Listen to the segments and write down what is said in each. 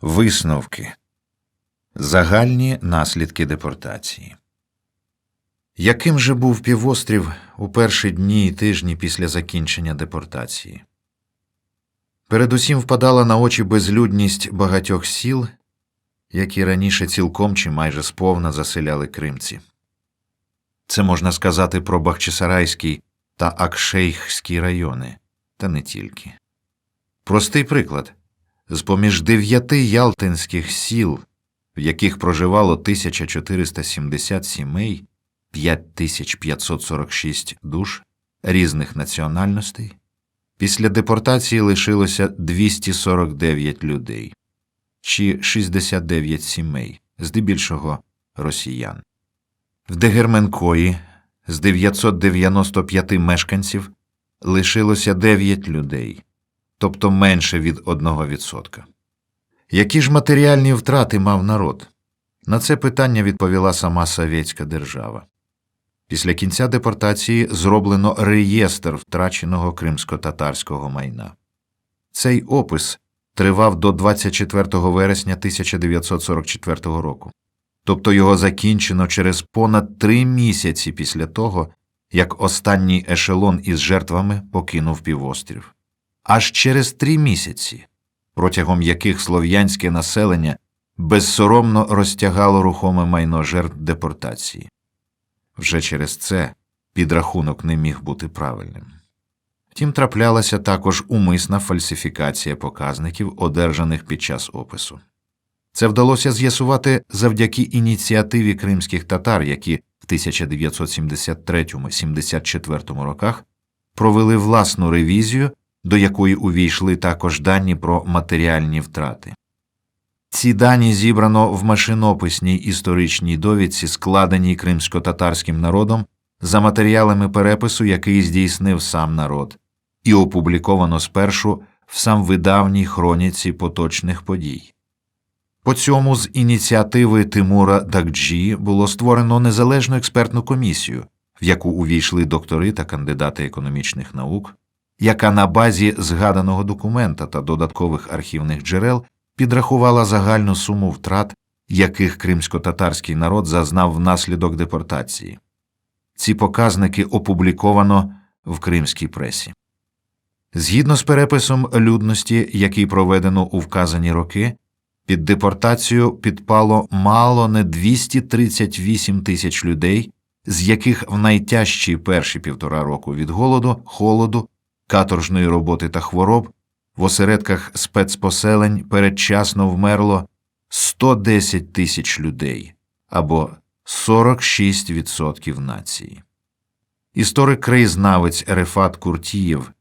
Висновки Загальні наслідки депортації. Яким же був півострів у перші дні і тижні після закінчення депортації? Передусім впадала на очі безлюдність багатьох сіл, які раніше цілком чи майже сповна заселяли кримці. Це можна сказати про Бахчисарайський та Акшейхський райони, та не тільки. Простий приклад з поміж дев'яти ялтинських сіл, в яких проживало 1470 сімей, 5546 душ різних національностей, після депортації лишилося 249 людей чи 69 сімей, здебільшого росіян. В Дегерменкої з 995 мешканців лишилося 9 людей, тобто менше від 1%. Які ж матеріальні втрати мав народ? На це питання відповіла сама совєтська держава. Після кінця депортації зроблено реєстр втраченого кримсько-татарського майна. Цей опис тривав до 24 вересня 1944 року, тобто його закінчено через понад три місяці після того, як останній ешелон із жертвами покинув півострів. Аж через три місяці, протягом яких слов'янське населення безсоромно розтягало рухоме майно жертв депортації. Вже через це підрахунок не міг бути правильним. Втім, траплялася також умисна фальсифікація показників, одержаних під час опису. Це вдалося з'ясувати завдяки ініціативі кримських татар, які в 1973-74 роках провели власну ревізію, до якої увійшли також дані про матеріальні втрати. Ці дані зібрано в машинописній історичній довідці, складеній кримсько-татарським народом за матеріалами перепису, який здійснив сам народ, і опубліковано спершу в самвидавній хроніці поточних подій. По цьому з ініціативи Тимура Дакджі було створено незалежну експертну комісію, в яку увійшли доктори та кандидати економічних наук, яка на базі згаданого документа та додаткових архівних джерел підрахувала загальну суму втрат, яких кримсько-татарський народ зазнав внаслідок депортації. Ці показники опубліковано в кримській пресі. Згідно з переписом людності, який проведено у вказані роки, під депортацію підпало мало не 238 тисяч людей, з яких в найтяжчі перші півтора року від голоду, холоду, каторжної роботи та хвороб в осередках спецпоселень передчасно вмерло 110 тисяч людей або 46% нації. Історик краєзнавець Ерефат Куртієв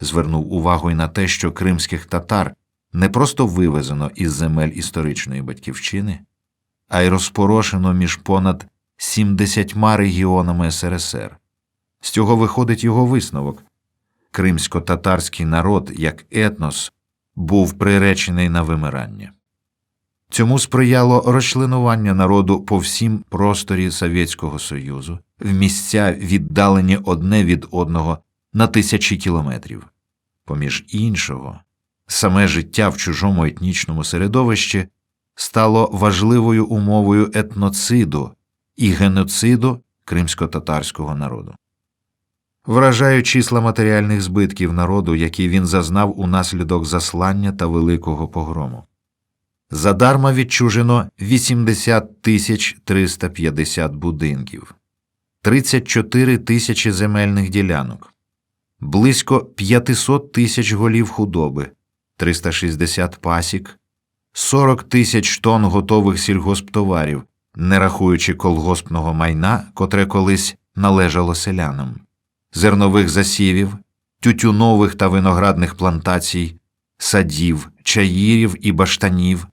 звернув увагу й на те, що кримських татар не просто вивезено із земель історичної батьківщини, а й розпорошено між понад 70 регіонами СРСР. З цього виходить його висновок кримсько-татарський народ як етнос був приречений на вимирання. Цьому сприяло розчленування народу по всім просторі Совєтського Союзу, в місця віддалені одне від одного на тисячі кілометрів. Поміж іншого, саме життя в чужому етнічному середовищі стало важливою умовою етноциду і геноциду кримсько-татарського народу. Вражають числа матеріальних збитків народу, які він зазнав унаслідок заслання та великого погрому. Задарма відчужено 80 тисяч 350 будинків, 34 тисячі земельних ділянок, близько 500 тисяч голів худоби, 360 пасік, 40 тисяч тонн готових сільгосптоварів, не рахуючи колгоспного майна, котре колись належало селянам, зернових засівів, тютюнових та виноградних плантацій, садів, чаїрів і баштанів,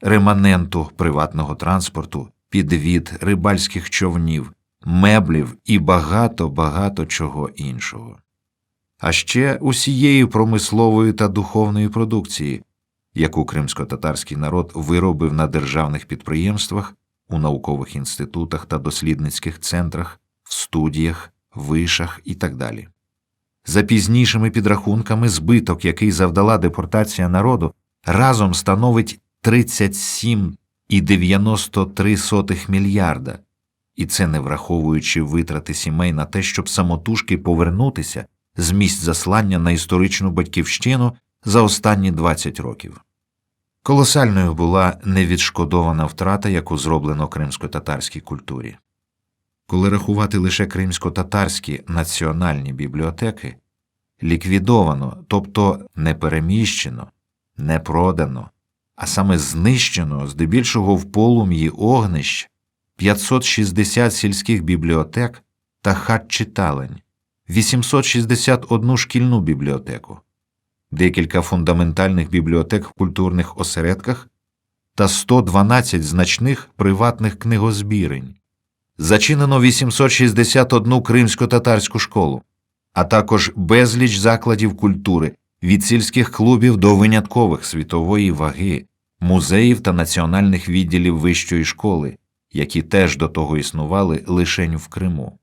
реманенту приватного транспорту, підвід, рибальських човнів, меблів і багато багато чого іншого. А ще усієї промислової та духовної продукції, яку кримсько-татарський народ виробив на державних підприємствах, у наукових інститутах та дослідницьких центрах, в студіях, вишах і так далі. За пізнішими підрахунками, збиток, який завдала депортація народу, разом становить 37,93 мільярда, і це не враховуючи витрати сімей на те, щоб самотужки повернутися з місць заслання на історичну батьківщину за останні 20 років. Колосальною була невідшкодована втрата, яку зроблено кримсько-татарській культурі. Коли рахувати лише кримсько-татарські національні бібліотеки, ліквідовано, тобто не переміщено, не продано, а саме знищено здебільшого в полум'ї огнищ 560 сільських бібліотек та хат читалень, 861 шкільну бібліотеку, декілька фундаментальних бібліотек в культурних осередках та 112 значних приватних книгозбірень. Зачинено 861 кримсько-татарську школу, а також безліч закладів культури від сільських клубів до виняткових світової ваги, музеїв та національних відділів вищої школи, які теж до того існували лишень в Криму.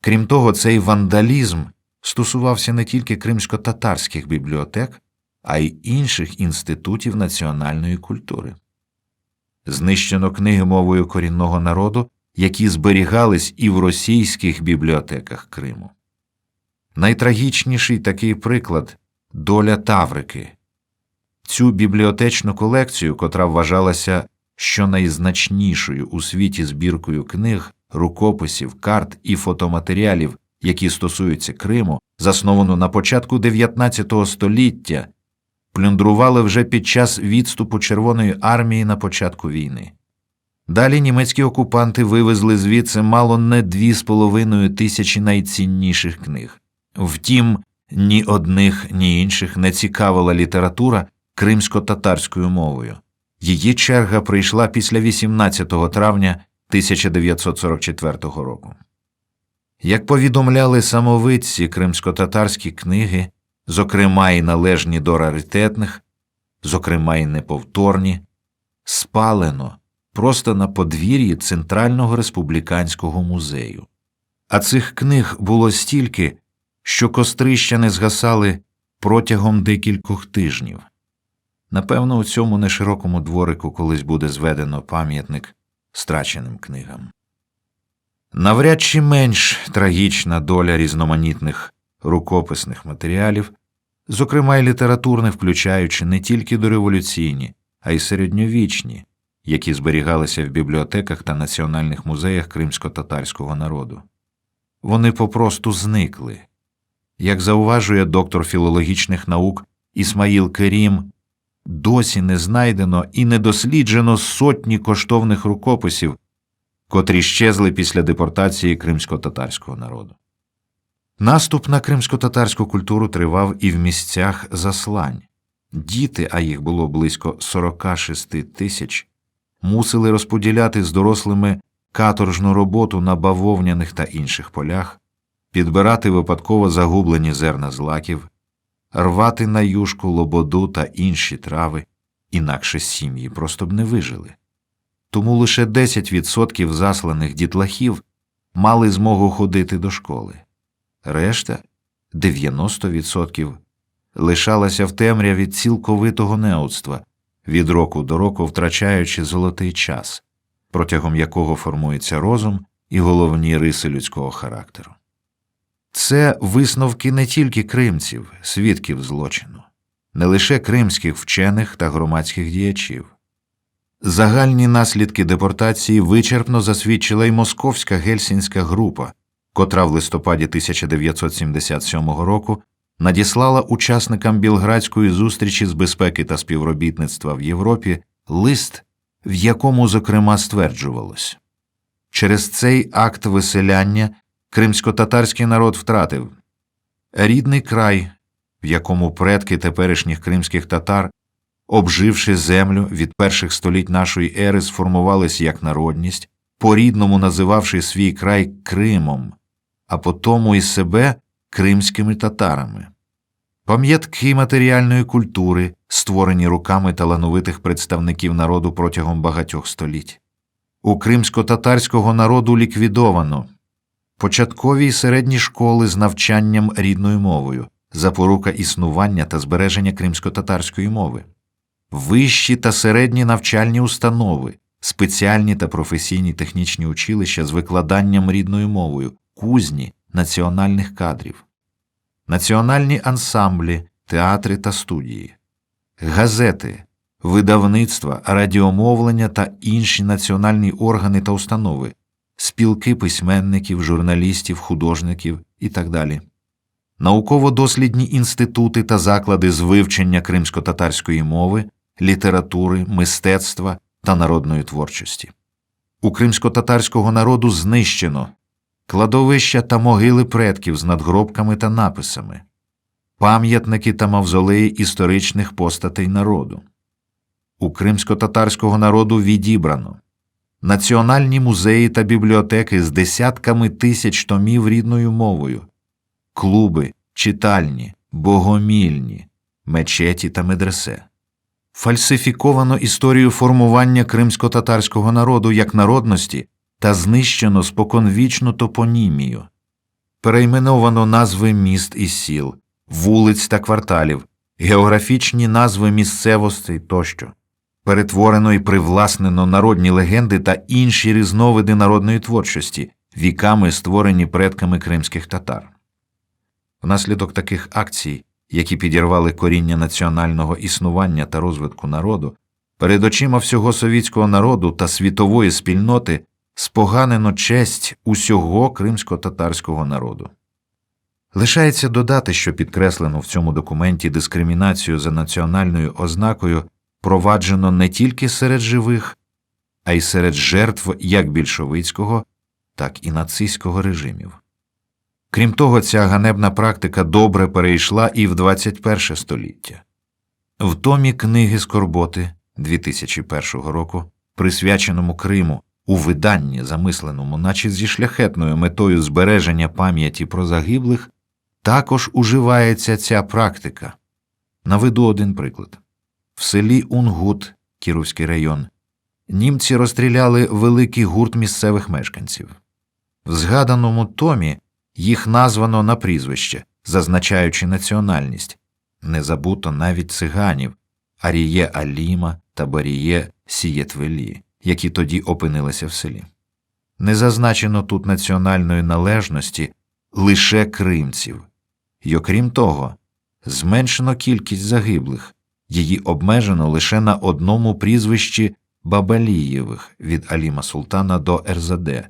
Крім того, цей вандалізм стосувався не тільки кримсько-татарських бібліотек, а й інших інститутів національної культури. Знищено книги мовою корінного народу, які зберігались і в російських бібліотеках Криму. Найтрагічніший такий приклад доля Таврики. Цю бібліотечну колекцію, котра вважалася щонайзначнішою у світі збіркою книг, рукописів, карт і фотоматеріалів, які стосуються Криму, засновану на початку 19 століття, плюндрували вже під час відступу Червоної армії на початку війни. Далі німецькі окупанти вивезли звідси мало не дві з половиною тисячі найцінніших книг. Втім, ні одних, ні інших не цікавила література кримсько-татарською мовою. Її черга прийшла після 18 травня 1944 року. Як повідомляли самовидці кримсько-татарські книги, зокрема і належні до раритетних, зокрема і неповторні, спалено просто на подвір'ї Центрального республіканського музею. А цих книг було стільки, що кострища не згасали протягом декількох тижнів. Напевно, у цьому неширокому дворику колись буде зведено пам'ятник страченим книгам. Навряд чи менш трагічна доля різноманітних рукописних матеріалів, зокрема й літературних, включаючи не тільки дореволюційні, а й середньовічні, які зберігалися в бібліотеках та національних музеях кримсько-татарського народу. Вони попросту зникли. Як зауважує доктор філологічних наук Ісмаїл Керім, досі не знайдено і не досліджено сотні коштовних рукописів, котрі щезли після депортації кримсько-татарського народу. Наступ на кримсько-татарську культуру тривав і в місцях заслань. Діти, а їх було близько 46 тисяч, мусили розподіляти з дорослими каторжну роботу на бавовняних та інших полях, підбирати випадково загублені зерна злаків, рвати на юшку лободу та інші трави, інакше сім'ї просто б не вижили. Тому лише 10% засланих дітлахів мали змогу ходити до школи, решта 90% лишалася в темряві цілковитого неудства, від року до року втрачаючи золотий час, протягом якого формується розум і головні риси людського характеру. Це висновки не тільки кримців, свідків злочину, не лише кримських вчених та громадських діячів. Загальні наслідки депортації вичерпно засвідчила й московська гельсінська група, котра в листопаді 1977 року надіслала учасникам Білградської зустрічі з безпеки та співробітництва в Європі лист, в якому, зокрема, стверджувалось. Через цей акт виселяння кримсько-татарський народ втратив рідний край, в якому предки теперішніх кримських татар, обживши землю від перших століть нашої ери, сформувались як народність, по рідному називавши свій край Кримом, а потому і себе кримськими татарами. Пам'ятки матеріальної культури, створені руками талановитих представників народу протягом багатьох століть. У кримсько-татарського народу ліквідовано початкові й середні школи з навчанням рідною мовою, запорука існування та збереження кримсько-татарської мови, вищі та середні навчальні установи, спеціальні та професійні технічні училища з викладанням рідною мовою, кузні національних кадрів, національні ансамблі, театри та студії, газети, видавництва, радіомовлення та інші національні органи та установи, спілки письменників, журналістів, художників і так далі. Науково-дослідні інститути та заклади з вивчення кримсько-татарської мови, літератури, мистецтва та народної творчості. У кримсько-татарського народу знищено кладовища та могили предків з надгробками та написами, пам'ятники та мавзолеї історичних постатей народу. У кримсько-татарського народу відібрано національні музеї та бібліотеки з десятками тисяч томів рідною мовою, клуби, читальні, богомільні, мечеті та медресе. Фальсифіковано історію формування кримсько-татарського народу як народності та знищено споконвічну топонімію, перейменовано назви міст і сіл, вулиць та кварталів, географічні назви місцевостей тощо, перетворено і привласнено народні легенди та інші різновиди народної творчості, віками створені предками кримських татар. Внаслідок таких акцій, які підірвали коріння національного існування та розвитку народу, перед очима всього совітського народу та світової спільноти споганено честь усього кримсько-татарського народу. Лишається додати, що підкреслено в цьому документі дискримінацію за національною ознакою проваджено не тільки серед живих, а й серед жертв як більшовицького, так і нацистського режимів. Крім того, ця ганебна практика добре перейшла і в 21 століття. В томі книги Скорботи 2001 року, присвяченому Криму, у виданні, замисленому, наче зі шляхетною метою збереження пам'яті про загиблих, також уживається ця практика. Наведу один приклад в селі Унгут, Кіровський район, німці розстріляли великий гурт місцевих мешканців. В згаданому томі їх названо на прізвище, зазначаючи національність, не забуто навіть циганів Аріє Аліма та Баріє Сієтвелі, які тоді опинилися в селі. Не зазначено тут національної належності лише кримців, й окрім того, зменшено кількість загиблих, її обмежено лише на одному прізвищі Бабалієвих від Аліма Султана до РЗД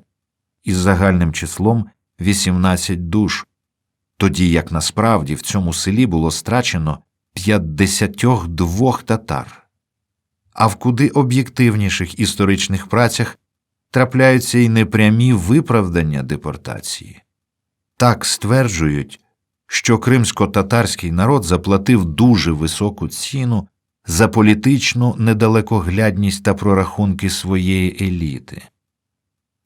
із загальним числом 18 душ, тоді як насправді в цьому селі було страчено 52 татар. А в куди об'єктивніших історичних працях трапляються й непрямі виправдання депортації. Так стверджують, що кримсько-татарський народ заплатив дуже високу ціну за політичну недалекоглядність та прорахунки своєї еліти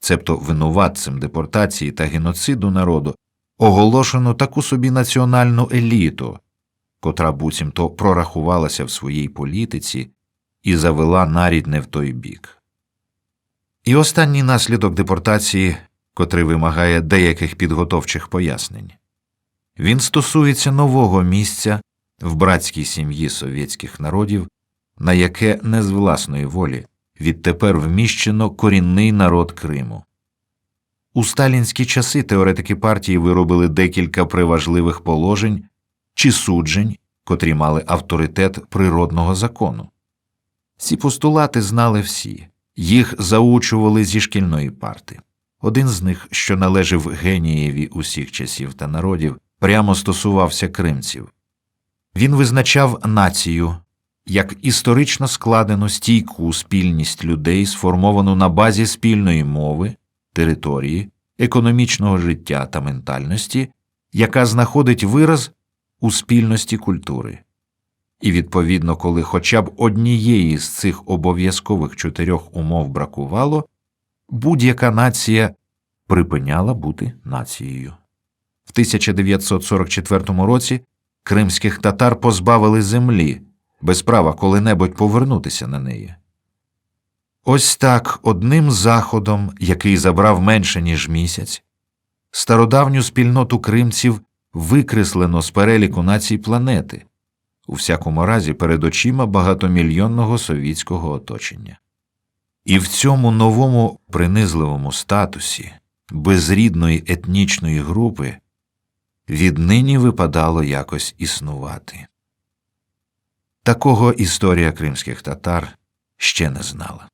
цебто винуватцем депортації та геноциду народу, оголошено таку собі національну еліту, котра буцімто прорахувалася в своїй політиці і завела нарід не в той бік. І останній наслідок депортації, котрий вимагає деяких підготовчих пояснень, він стосується нового місця в братській сім'ї совєтських народів, на яке не з власної волі відтепер вміщено корінний народ Криму. У сталінські часи теоретики партії виробили декілька приважливих положень чи суджень, котрі мали авторитет природного закону. Ці постулати знали всі, їх заучували зі шкільної парти. Один з них, що належав генієві усіх часів та народів, прямо стосувався кримців. Він визначав націю як історично складену стійку спільність людей, сформовану на базі спільної мови, території, економічного життя та ментальності, яка знаходить вираз у спільності культури. І, відповідно, коли хоча б однієї з цих обов'язкових чотирьох умов бракувало, будь-яка нація припиняла бути нацією. В 1944 році кримських татар позбавили землі без права коли-небудь повернутися на неї. Ось так одним заходом, який забрав менше, ніж місяць, стародавню спільноту кримців викреслено з переліку націй планети, у всякому разі перед очима багатомільйонного совітського оточення. І в цьому новому принизливому статусі безрідної етнічної групи віднині випадало якось існувати. Такого історія кримських татар ще не знала.